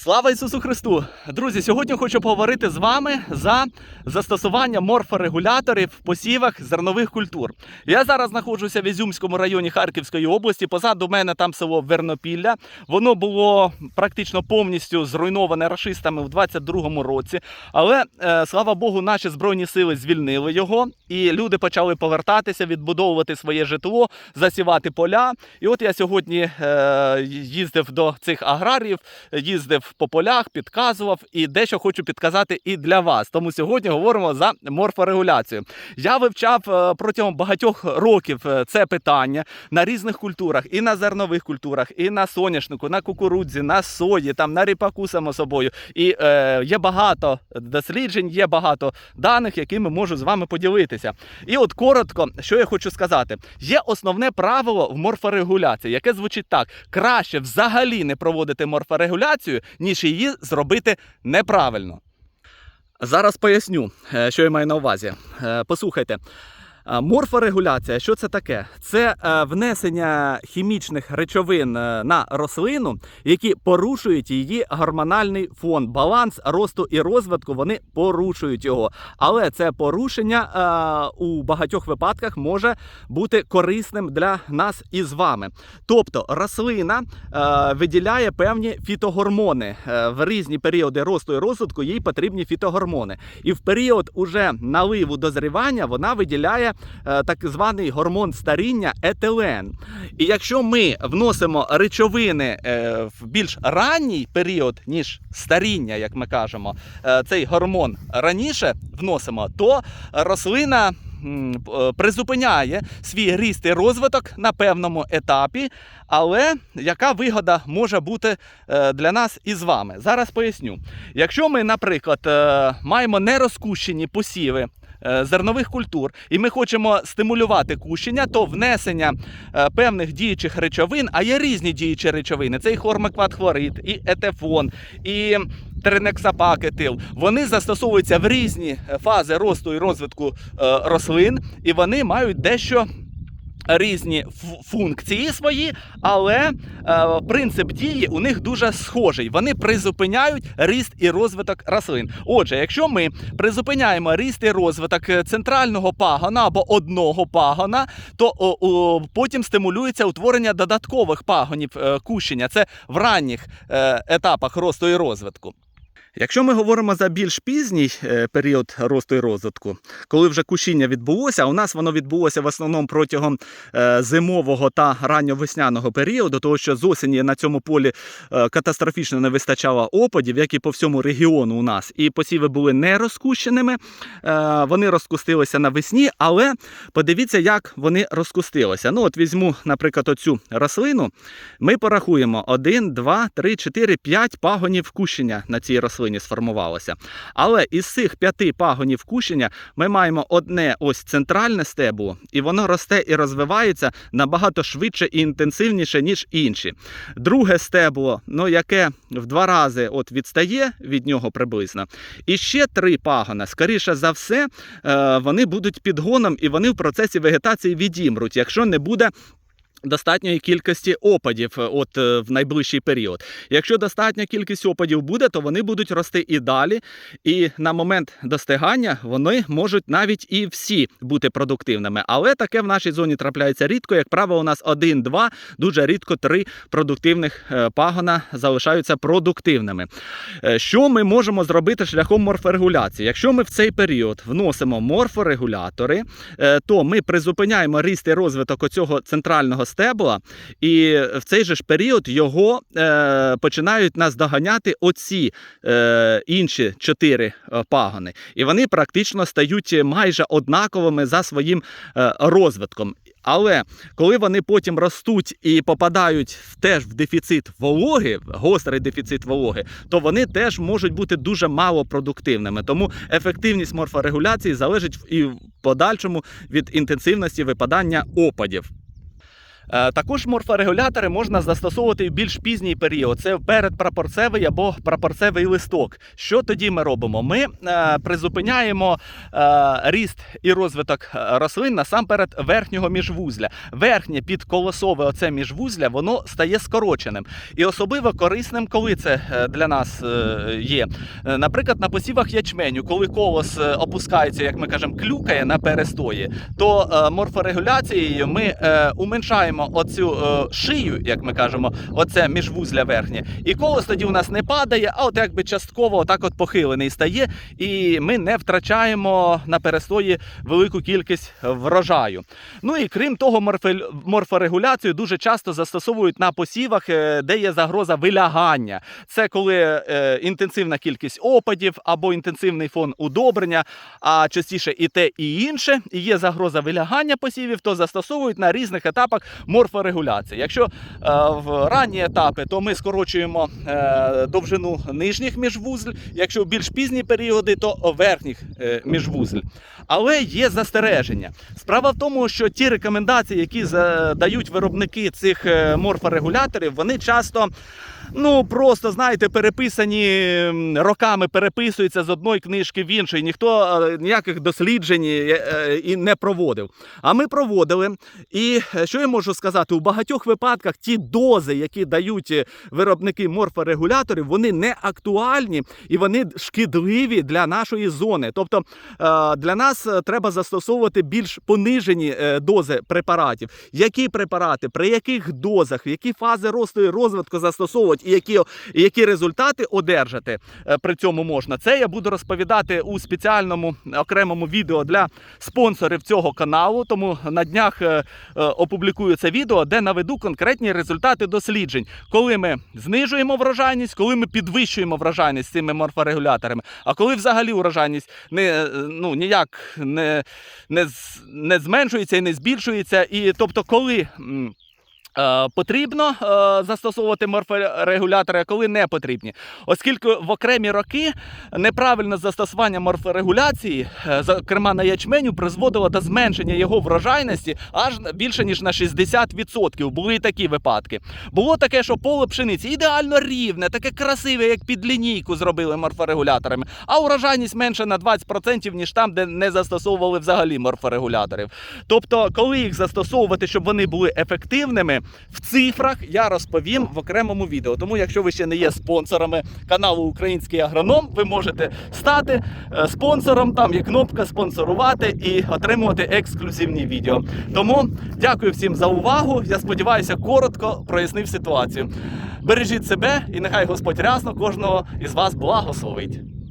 Слава Ісусу Христу! Друзі, сьогодні хочу поговорити з вами за застосування морфорегуляторів в посівах зернових культур. Я зараз знаходжуся в Ізюмському районі Харківської області. Позаду мене там село Вернопілля. Воно було практично повністю зруйноване рашистами в 22-му році. Але е, слава Богу, наші збройні сили звільнили його, і люди почали повертатися, відбудовувати своє житло, засівати поля. І от я сьогодні е, їздив до цих аграріїв, їздив по полях, підказував і дещо хочу підказати і для вас. Тому сьогодні говоримо за морфорегуляцію. Я вивчав е, протягом багатьох років е, це питання на різних культурах, і на зернових культурах, і на соняшнику, на кукурудзі, на сої, там на ріпаку, само собою. І е, є багато досліджень, є багато даних, якими можу з вами поділитися. І от коротко, що я хочу сказати: є основне правило в морфорегуляції, яке звучить так: краще взагалі не проводити морфорегуляцію, ніж її зробити неправильно. Зараз поясню, е, що я маю на увазі. Е, Послухайте. Морфорегуляція, що це таке? Це е, внесення хімічних речовин е, на рослину, які порушують її гормональний фон, баланс росту і розвитку. Вони порушують його. Але це порушення е, у багатьох випадках може бути корисним для нас і з вами. Тобто рослина виділяє певні фітогормони в різні періоди росту і розвитку. Їй потрібні фітогормони. І в період уже наливу дозрівання вона виділяє так званий гормон старіння етилен. І якщо ми вносимо речовини е, в більш ранній період, ніж старіння, як ми кажемо, е, цей гормон раніше вносимо, то рослина. Е, Призупиняє свій ріст і розвиток на певному етапі, але яка вигода може бути е, для нас і з вами? Зараз поясню. Якщо ми, наприклад, е, маємо нерозкущені посіви зернових культур, і ми хочемо стимулювати кущення, то внесення певних діючих речовин, а є різні діючі речовини: це і хормекватхлорид, і етефон, і тринексапакетил. Вони застосовуються в різні е, фази росту і розвитку е, рослин, і вони мають дещо. Різні функції свої, але е, принцип дії у них дуже схожий. Вони призупиняють ріст і розвиток рослин. Отже, якщо ми призупиняємо ріст і розвиток е, центрального пагона або одного пагона, то о, о, потім стимулюється утворення додаткових пагонів е, кущення. Це в ранніх е, етапах росту і розвитку. Якщо ми говоримо за більш пізній е, період росту і розвитку, коли вже кущіння відбулося, у нас воно відбулося в основному протягом е, зимового та ранньовесняного періоду, тому що з осені на цьому полі е, катастрофічно не вистачало опадів, як і по всьому регіону у нас. І посіви були не розкущеними, вони розкустилися навесні, але подивіться, як вони розкустилися. Ну, от візьму, наприклад, оцю рослину. Ми порахуємо 1, 2, 3, 4, 5 пагонів кущення на цій рослині сформувалося. Але із цих п'яти пагонів кущення ми маємо одне ось центральне стебло, і воно росте і розвивається набагато швидше і інтенсивніше, ніж інші. Друге стебло, ну яке в два рази от відстає від нього приблизно. І ще три пагона. Скоріше за все, е, вони будуть підгоном і вони в процесі вегетації відімруть, якщо не буде. Достатньої кількості опадів е, от е, в найближчий період. Якщо достатня кількість опадів буде, то вони будуть рости і далі. І на момент достигання вони можуть навіть і всі бути продуктивними. Але таке в нашій зоні трапляється рідко. Як правило, у нас один-два, дуже рідко три продуктивних е, пагона залишаються продуктивними. Що ми можемо зробити шляхом морфорегуляції? Якщо ми в цей період вносимо морфорегулятори, то ми призупиняємо ріст і розвиток оцього центрального стебла, і в цей же ж період його е, починають наздоганяти оці е, інші чотири е, пагони. І вони практично стають майже однаковими за своїм е, розвитком. Але коли вони потім ростуть і попадають теж в дефіцит вологи, гострий дефіцит вологи, то вони теж можуть бути дуже малопродуктивними. Тому ефективність морфорегуляції залежить і в подальшому від інтенсивності випадання опадів. Е, Також морфорегулятори можна застосовувати в більш пізній період. Це передпрапорцевий або прапорцевий листок. Що тоді ми робимо? Ми е, призупиняємо е, ріст і розвиток рослин насамперед верхнього міжвузля. Верхнє підколосове оце міжвузля, воно стає скороченим. І особливо корисним, коли це для нас є. Наприклад, на посівах ячменю, коли колос опускається, як ми кажемо, клюкає на перестої, то морфорегуляцією ми е, уменшаємо оцю е, шию, як ми кажемо, оце міжвузля верхнє. І колос тоді у нас не падає, а от якби частково отак от похилений стає, і ми не втрачаємо на перестої велику кількість врожаю. Ну і крім того, морфе- морфорегуляцію дуже часто застосовують на посівах, е, де є загроза вилягання. Це коли е, інтенсивна кількість опадів або інтенсивний фон удобрення, а частіше і те, і інше, і є загроза вилягання посівів, то застосовують на різних етапах морфорегуляції. Якщо е, в ранні етапи, то ми скорочуємо е, довжину нижніх міжвузль, якщо в більш пізні періоди, то верхніх е, міжвузль. Але є застереження. Справа в тому, що ті рекомендації, які дають виробники цих морфорегуляторів, вони часто. Ну просто знаєте, переписані роками, переписуються з одної книжки в іншу. і Ніхто е, ніяких досліджень е, е, і не проводив. А ми проводили. І що я можу сказати? У багатьох випадках ті дози, які дають виробники морфорегуляторів, вони не актуальні і вони шкідливі для нашої зони. Тобто для нас треба застосовувати більш понижені дози препаратів. Які препарати, при яких дозах, які фази росту і розвитку застосовувати, і які, які результати одержати е, при цьому можна. Це я буду розповідати у спеціальному окремому відео для спонсорів цього каналу. Тому на днях е, е, опублікую це відео, де наведу конкретні результати досліджень, коли ми знижуємо врожайність, коли ми підвищуємо врожайність цими морфорегуляторами, а коли взагалі врожайність не ну ніяк не, не, не зменшується і не збільшується. І тобто, коли. Е, Потрібно е, застосовувати морфорегулятори, а коли не потрібні. Оскільки в окремі роки неправильне застосування морфорегуляції, е, зокрема на ячменю, призводило до зменшення його врожайності аж більше ніж на 60%. Були і такі випадки. Було таке, що поле пшениці ідеально рівне, таке красиве, як під лінійку зробили морфорегуляторами, а урожайність менше на 20%, ніж там, де не застосовували взагалі морфорегуляторів. Тобто, коли їх застосовувати, щоб вони були ефективними, в цифрах я розповім в окремому відео. Тому, якщо ви ще не є спонсорами каналу Український агроном, ви можете стати е, спонсором. Там є кнопка спонсорувати і отримувати ексклюзивні відео. Тому дякую всім за увагу. Я сподіваюся, коротко прояснив ситуацію. Бережіть себе і нехай Господь рясно кожного із вас благословить.